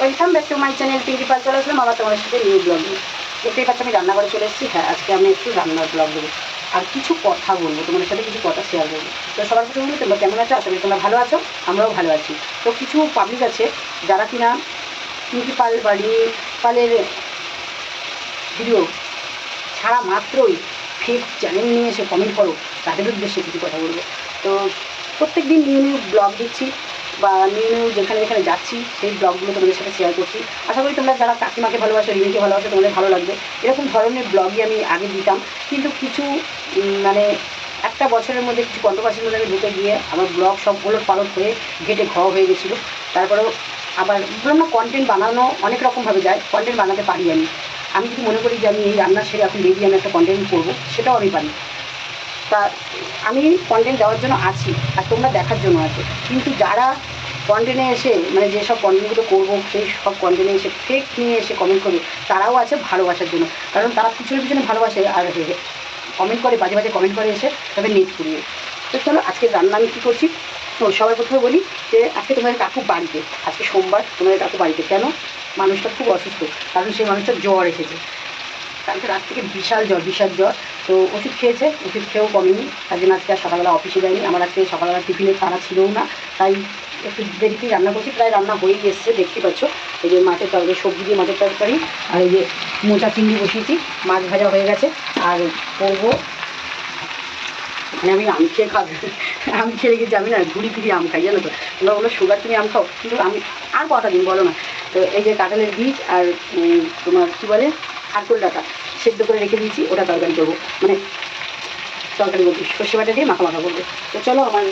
Welcome back to my channel Pinky Pal চলে আসলাম আবার তোমাদের সাথে নিউ ব্লগ। দেখতেই পাচ্ছ, আমি রান্নাঘরে চলে এসেছি। হ্যাঁ আজকে আমি একটু রান্নার ব্লগ দেবো। আর কিছু কথা বলব, তোমাদের সাথে কিছু কথা শেয়ার করব। তো সবার সাথে বলব তোমরা কেমন আছো? আসলে তোমরা ভালো আছো, আমরাও ভালো আছি। তো কিছু পাবলিক আছে, যারা কিনা পিঙ্কি পাল বা রিমি পালের ভিডিও ছাড়া মাত্রই ফেক চ্যানেল নিয়ে এসে কমেন্ট করো, তাদের উদ্দেশ্যে কিছু কথা বলব। তো প্রত্যেক দিন নিউ নিউ ব্লগ দিচ্ছি বা নিউ নিউ যেখানে যেখানে যাচ্ছি, সেই ব্লগগুলো তোমাদের সাথে শেয়ার করছি। আশা করি তোমরা যারা কাকিমাকে ভালোবাসো, রিমিকে ভালোবাসো, তোমাদের ভালো লাগবে। এরকম ধরনের ব্লগই আমি আগে দিতাম। কিন্তু কিছু মানে একটা বছরের মধ্যে কিছু কন্ট্রোভার্সির মধ্যে আমি ঢুকে গিয়ে আমার ব্লগ সবগুলো পালট হয়ে ঘেটে ঘ হয়ে গেছিল। তারপরেও আবার বললাম না কন্টেন্ট বানানো অনেক রকমভাবে যায় কন্টেন্ট বানাতে পারি আমি। আমি যদি মনে করি যে আমি এই রান্না সেরে এখন বেরিয়ে আমি একটা কন্টেন্ট করব, সেটাও আমি পারি। তা আমি কন্টেন্ট দেওয়ার জন্য আছি আর তোমরা দেখার জন্য আছো। কিন্তু যারা কন্টেন্টে এসে মানে যেসব কন্টেন্টগুলো করব, সেই সব কন্টেন্টে এসে ফেক নিয়ে এসে কমেন্ট করবে, তারাও আছে ভালোবাসার জন্য। কারণ তারা পিছনে পিছনে ভালোবাসে আর কমেন্ট করে, বাজে বাজে কমেন্ট করে এসে তবে নেট পুড়িয়ে। তো চলো, আজকে রান্না আমি কী করছি? তো সবার প্রথমে বলি যে, আজকে তোমাদের কাকু বাড়িতে, আজকে সোমবার তোমাদের কাকু বাড়িতে। কেন? মানুষটা খুব অসুস্থ, কারণ সেই মানুষটা জ্বর এসেছে। কালকে রাত থেকে বিশাল জ্বর বিশাল জ্বর। তো ওষুধ খেয়েছে, ওষুধ খেয়েও কমেনি। তার জন্য আজকে আর সকালবেলা অফিসে যায়নি। আমার আজকে সকালবেলা টিফিনে তারা ছিলও না। তাই একটু দেরিতেই রান্না করছি। প্রায় রান্না হয়েই এসছে, দেখতে পাচ্ছ। এই যে মাছের তরকারি, সবজি দিয়ে মাছের তরকারি আর এই যে মোচা চিংড়ি বসিয়েছি। মাছ ভাজা হয়ে গেছে। আর করব। মানে আমি আম খেয়ে খাব। আম খেয়ে গেছি আমি না ঘুরি ফিরি আম খাই, জানো তো? তোমরা বলো, সুগার তুমি আম খাও? কিন্তু আমি আর কটা দিন বলো না। তো এই যে কাঁঠালের বীজ আর তোমার কী বলে আরকুল ডাটা। সেদ্ধ করে রেখে দিয়েছি, ওটা তরকারি করব। মানে তরকারি করব সর্ষে বাটা দিয়ে মাখা মাখা করব। তো চলো আমার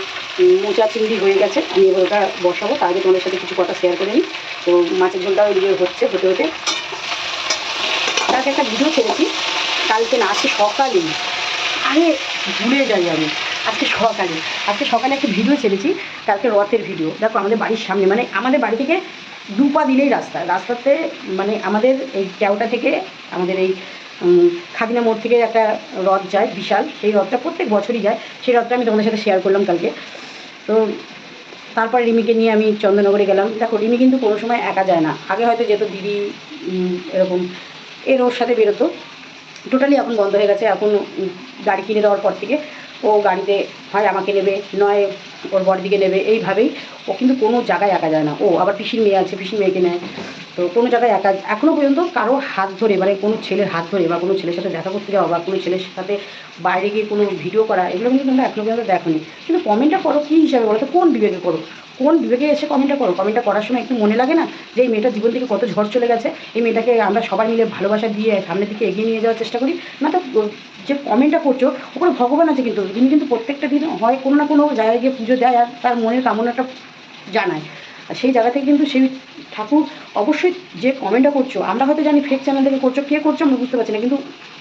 মোচা চিংড়ি হয়ে গেছে, আমি এবার ওটা বসাবো। তার আগে তোমাদের সাথে কিছু কথা শেয়ার করে নিই। তো মাছের ঝোলটাও এদিকে হচ্ছে, হতে হতে। কালকে একটা ভিডিও ছেড়েছি, কালকে না, আজকে সকালে। আরে, ভুলে যাই আমি। আজকে সকালে। আজকে সকালে একটা ভিডিও ছেড়েছি, কালকে রথের ভিডিও দেখো, আমাদের বাড়ির সামনে মানে আমাদের বাড়ি থেকে দু পা দিলেই রাস্তা। রাস্তাতে মানে আমাদের এই কেওটা থেকে, আমাদের এই খাদিনা মোড় থেকে একটা রথ যায়, বিশাল। সেই রথটা প্রত্যেক বছরই যায়। সেই রথটা আমি তোমাদের সাথে শেয়ার করলাম কালকে। তো তারপর রিমিকে নিয়ে আমি চন্দ্রনগরে গেলাম। দেখো, রিমি কিন্তু কোনো সময় একা যায় না। আগে হয়তো যেত দিদি এরকম। এর ওর সাথে বেরোতো। টোটালি এখন বন্ধ হয়ে গেছে। এখন গাড়ি কিনে দেওয়ার পর থেকে ও গাড়িতে হয় আমাকে নেবে, নয় ওর বড়দিকে নেবে, এইভাবেই। ও কিন্তু কোনো জায়গায় একা যায় না। ও আবার পিসির মেয়ে আছে, পিসির মেয়েকে নেয়। তো কোনো জায়গায় একা এখনও পর্যন্ত কারও হাত ধরে মানে কোনো ছেলের হাত ধরে বা কোনো ছেলের সাথে দেখা করতে যাওয়া বা কোনো ছেলের সাথে বাইরে গিয়ে কোনো ভিডিও করা, এগুলো কিন্তু তোমরা এখনও পর্যন্ত দেখোনি। কিন্তু কমেন্টটা করো কী হিসাবে বলো তো? কোন বিবেকে করো? কোন বিবেকে এসে কমেন্টটা করো? কমেন্টটা করার সময় একটু মনে লাগে না যে এই মেয়েটার জীবন থেকে কত ঝড় চলে গেছে? এই মেয়েটাকে আমরা সবাই মিলে ভালোবাসা দিয়ে সামনের দিকে এগিয়ে নিয়ে যাওয়ার চেষ্টা করি। না তো যে কমেন্টটা করছ ওপরে ভগবান আছে কিন্তু। তিনি কিন্তু প্রত্যেকটা দিন হয় কোনো না কোনো জায়গায় গিয়ে পুজো দেয় আর তার মনের কামনাটা জানায়। আর সেই জায়গা থেকে কিন্তু সেই ঠাকুর, অবশ্যই যে কমেন্টটা করছ, আমরা হয়তো জানি ফেক চ্যানেল থেকে করছ, কে করছ আমরা বুঝতে পারছি না, কিন্তু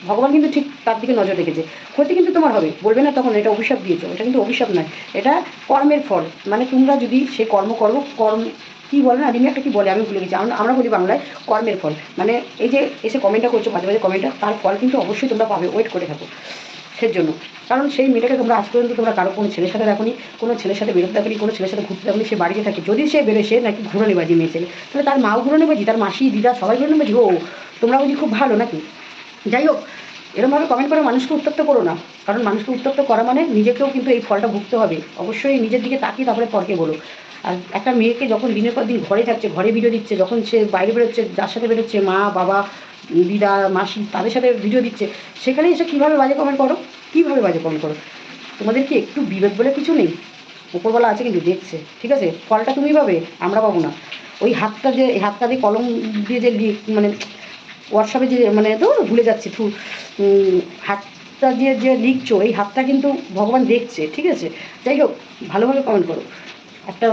ভগবান কিন্তু ঠিক তার দিকে নজর রেখেছে। ক্ষতি কিন্তু তোমার হবে, বলবে না তখন, এটা অভিশাপ দিয়েছ, এটা কিন্তু অভিশাপ নয়, এটা কর্মের ফল মানে তোমরা যদি সে কর্ম করো, কর্ম, কী বলে না, রিমি একটা কী বলে, আমি ভুলে গেছি, আমরা বলি বাংলায় কর্মের ফল মানে এই যে এসে কমেন্টটা করছ, মাঝে মাঝে কমেন্টটা তার ফল কিন্তু অবশ্যই তোমরা পাবে ওয়েট করে থাকো। জন্য। কারণ সেই মেয়েটাকে তোমরা আজ পর্যন্ত তোমরা কারও কোনো ছেলের সাথে দেখোনি, কোনো ছেলের সাথে বেরোতে থাকি কোনো ছেলের সাথে ঘুরতে থাকি সে বাড়িতে থাকে। যদি সে বেরোয়, সে নাকি ঘুরোনি বাজি মেয়ে ছেলে। তাহলে তার মাও নেবে বাজি তার মাসি, দিদা সবাই ঘুরোনি বাজি ও তোমরা বুঝি খুব ভালো নাকি? যাই হোক এরমভাবে কমেন্ট করে মানুষকে উত্তপ্ত করো না। কারণ মানুষকে উত্তপ্ত করা মানে নিজেকেও কিন্তু এই ফলটা ভুগতে হবে। অবশ্যই নিজের দিকে তাকিয়ে তারপরে পরকে বলো। আর একটা মেয়েকে যখন দিনের পর দিন ঘরে থাকছে, ঘরে ভিডিও দিচ্ছে, যখন সে বাইরে বেরোচ্ছে, যার সাথে বেরোচ্ছে মা, বাবা, দিদা, মাসি, তাদের সাথে ভিডিও দিচ্ছে, সেখানে এসে কীভাবে বাজে কমেন্ট করো? কীভাবে বাজে কমেন্ট করো? তোমাদের কি একটু বিবেক বলে কিছু নেই? উপরবেলা আছে কিন্তু দেখছে, ঠিক আছে? ফলটা তুমি পাবে, আমরা পাবো না। ওই হাতটা যে হাতটা দিয়ে কলম দিয়ে যে মানে হোয়াটসঅ্যাপে যে মানে তো ভুলে যাচ্ছি থু হাতটা দিয়ে যে লিখছো, এই হাতটা কিন্তু ভগবান দেখছে, ঠিক আছে? যাই হোক, ভালোভাবে কমেন্ট করো। একটা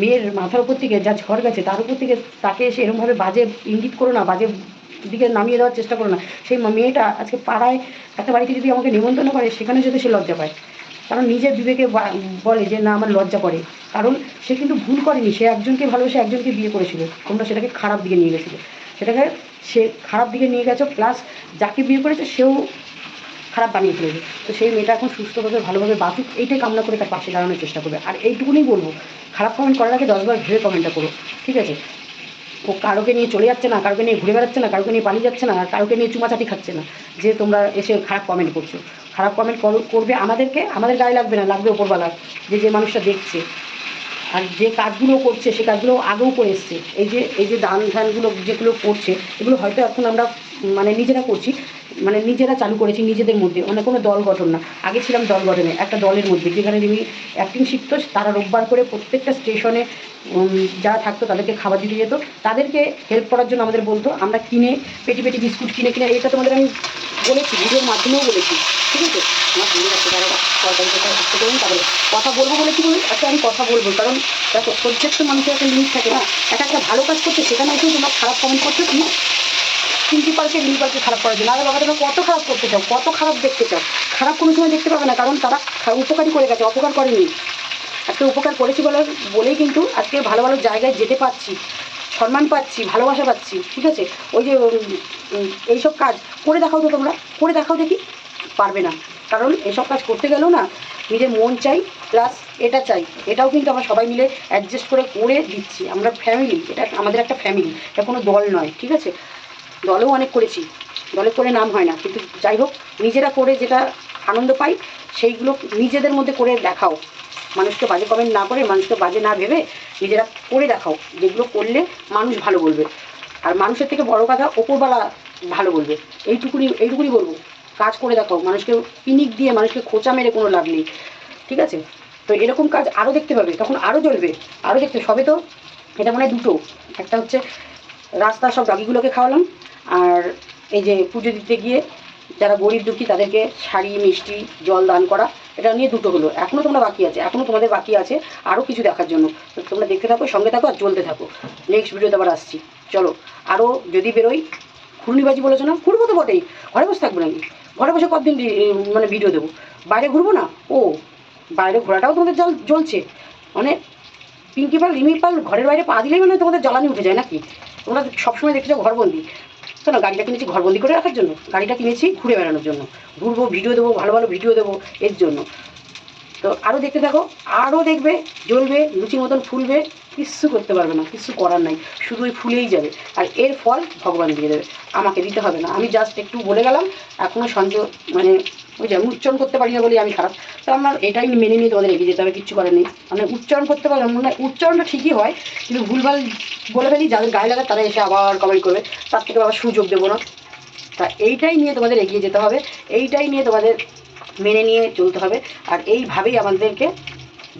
মেয়ের মাথার উপর থেকে যা ঝড় গেছে, তার উপর থেকে তাকে এসে এরকমভাবে বাজে ইঙ্গিত করো না, বাজে দিকে নামিয়ে দেওয়ার চেষ্টা করো না। সেই মেয়েটা আজকে পাড়ায় একটা বাড়িতে যদি আমাকে নিমন্ত্রণ করে, সেখানে যদি সে লজ্জা পায়। কারণ নিজের বিবেকে বলে যে, না, আমার লজ্জা করে। কারণ সে কিন্তু ভুল করেনি, সে একজনকে ভালোবেসে একজনকে বিয়ে করেছিল। তোমরা সেটাকে খারাপ দিকে নিয়ে গেছিলে। সেটাকে সে খারাপ দিকে নিয়ে গেছো প্লাস যাকে বিয়ে করেছে সেও খারাপ বানিয়ে ফেলেছে। তো সেই মেয়েটা এখন সুস্থভাবে, ভালোভাবে বাঁচুক, এইটাই কামনা করে তার পাশে দাঁড়ানোর চেষ্টা করবে। আর এইটুকুনি বলব, খারাপ কমেন্ট করার আগে দশবার ভেবে কমেন্টটা করো, ঠিক আছে? ও কারোকে নিয়ে চলে যাচ্ছে না, কারোকে নিয়ে ঘুরে বেড়াচ্ছে না, কারোকে নিয়ে পালিয়ে যাচ্ছে না, আর কারোকে নিয়ে চুমাচাটি খাচ্ছে না, যে তোমরা এসে খারাপ কমেন্ট করছ। খারাপ কমেন্ট করবে আমাদেরকে, আমাদের গায়ে লাগবে না, লাগবে ওপরবেলার যে যে মানুষটা দেখছে। আর যে কাজগুলো করছে, সে কাজগুলো আগেও করে এসছে। এই যে এই যে দান ধ্যানগুলো যেগুলো করছে, এগুলো হয়তো এখন আমরা মানে নিজেরা করছি। মানে নিজেরা চালু করেছি নিজেদের মধ্যে। মানে কোনো দল গঠন না। আগে ছিলাম দল গঠনে, একটা দলের মধ্যে। যেখানে যিনি অ্যাক্টিং শিখতো, তারা রোববার করে প্রত্যেকটা স্টেশনে যারা থাকতো তাদেরকে খাবার দিতে যেত। তাদেরকে হেল্প করার জন্য আমাদের বলতো, আমরা কিনে, পেটি পেটি বিস্কুট কিনে কিনে। এটা তোমাদের আমি বলেছি, ভিডিওর মাধ্যমেও বলেছি। ঠিক আছে? কথা বলব বলে কি বলি একটা আমি কথা বলব। কারণ দেখো, প্রত্যেকটা মানুষের একটা লিমিট থাকে না। একটা একটা ভালো কাজ করছে সেখানে এসেও তোমরা খারাপ কমেন্ট করছ কি প্রিন্সিপালকে প্রিন্সিপালকে খারাপ করার জন্য। আরে বাবা তোমরা কত খারাপ করতে চাও? কত খারাপ দেখতে চাও? খারাপ কোনো সময় দেখতে পাবে না, কারণ তারা উপকারই করে গেছে, অপকার করেনি। আজকে উপকার করেছি বলে, বলেই কিন্তু আজকে ভালো ভালো জায়গায় যেতে পারছি, সম্মান পাচ্ছি, ভালোবাসা পাচ্ছি, ঠিক আছে? ওই যে এইসব কাজ করে দেখাও তো তোমরা, করে দেখাও দেখি পারবে না। কারণ এসব কাজ করতে গেলেও না, নিজের মন চাই প্লাস এটা চাই। এটাও কিন্তু আমরা সবাই মিলে অ্যাডজাস্ট করে করে দিচ্ছি। আমরা ফ্যামিলি এটা আমাদের একটা ফ্যামিলি এটা কোনো দল নয়, ঠিক আছে? দলেও অনেক করেছি, দলে করে নাম হয় না। কিন্তু যাই হোক, নিজেরা করে যেটা আনন্দ পাই, সেইগুলো নিজেদের মধ্যে করে দেখাও। মানুষকে বাজে কমেন্ট না করে, মানুষকে বাজে না ভেবে নিজেরা করে দেখাও, যেগুলো করলে মানুষ ভালো বলবে। আর মানুষের থেকে বড় কথা ওপরবেলা ভালো বলবে। এইটুকুনি এইটুকুনি বলব। কাজ করে দেখাও, মানুষকে পিনিক দিয়ে মানুষকে খোঁচা মেরে কোনো লাভ নেই। ঠিক আছে? তো এরকম কাজ আরও দেখতে পাবে, তখন আরও জ্বলবে আরও দেখতে সবে তো এটা মনে হয় দুটো। একটা হচ্ছে রাস্তার সব ডগিগুলোকে খাওয়ালাম আর এই যে পুজো দিতে গিয়ে যারা গরিব দুঃখী, তাদেরকে শাড়ি, মিষ্টি, জল দান করা, এটা নিয়ে দুটো হলো। এখনও তোমরা বাকি আছে এখনও তোমাদের বাকি আছে আরও কিছু দেখার জন্য। তোমরা দেখতে থাকো, সঙ্গে থাকো আর চলতে থাকো। নেক্সট ভিডিওতে আবার আসছি। চলো আরও যদি বেরোই ঘূর্ণিবাজি বলেছ না? ঘুরবো তো বটেই। ঘরে বসে থাকব নাকি? ঘরে বসে কতদিন মানে ভিডিও দেবো? বাইরে ঘুরবো না? ও, বাইরে ঘোরাটাও তোমাদের জল জ্বলছে। মানে পিঙ্কি পাল, রিমি পাল, ঘরের বাইরে পা দিলেই মানে তোমাদের জ্বালানি উঠে যায় নাকি? তোমরা সবসময় দেখেছ ঘরবন্দি। কেন গাড়িটা কিনেছি ঘরবন্দি করে রাখার জন্য, গাড়িটা কিনেছি ঘুরে বেড়ানোর জন্য। ঘুরবো ভিডিও দেবো, ভালো ভালো ভিডিও দেবো এর জন্য। তো আরও দেখতে থাকো আরও দেখবে, জ্বলবে, লুচি মতন ফুলবে কিচ্ছু করতে পারবে না কিচ্ছু করার নাই, শুধু ওই ফুলেই যাবে। আর এর ফল ভগবান দিয়ে দেবে, আমাকে দিতে হবে না। আমি জাস্ট একটু বলে গেলাম এখনও সন্দেহ মানে আমি উচ্চারণ করতে পারি না বলি আমি খারাপ। তো আমার এটাই মেনে নিয়ে তোমাদের এগিয়ে যেতে হবে, কিচ্ছু করার নেই। মানে উচ্চারণ করতে পারলাম মানে উচ্চারণটা ঠিকই হয়, কিন্তু ভুলভাল বলে ফেলি, যাদের গায়ে লাগে তারা এসে আবার কমেন্ট করবে, তার থেকে আবার সুযোগ দেবো না। তা এইটাই নিয়ে তোমাদের এগিয়ে যেতে হবে, এইটাই নিয়ে তোমাদের মেনে নিয়ে চলতে হবে, আর এইভাবেই আমাদেরকে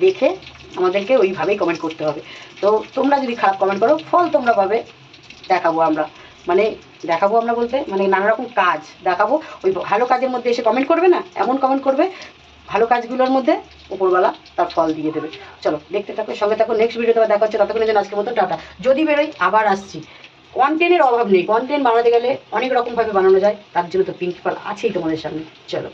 দেখে, আমাদেরকে ওইভাবেই কমেন্ট করতে হবে। তো তোমরা যদি খারাপ কমেন্ট করো, ফল তোমরা পাবে, দেখাবো আমরা। মানে দেখাবো আমরা বলতে? মানে নানা রকম কাজ দেখাবো। ওই ভালো কাজের মধ্যে এসে কমেন্ট করবে না? এমন কমেন্ট করবে, ভালো কাজগুলোর মধ্যে উপরওয়ালা তার ফল দিয়ে দেবে। চলো, দেখতে থাকো, সঙ্গে থাকো নেক্সট ভিডিওতে আবার দেখা হচ্ছে। ততক্ষণের জন্য আজকের মতো টাটা। যদি বেরোই, আবার আসছি। কন্টেন্টের অভাব নেই। কন্টেন্ট বানাতে গেলে অনেক রকমভাবে বানানো যায়। তার জন্য তো প্রিন্সিপাল আছেই তোমাদের সামনে। চলো।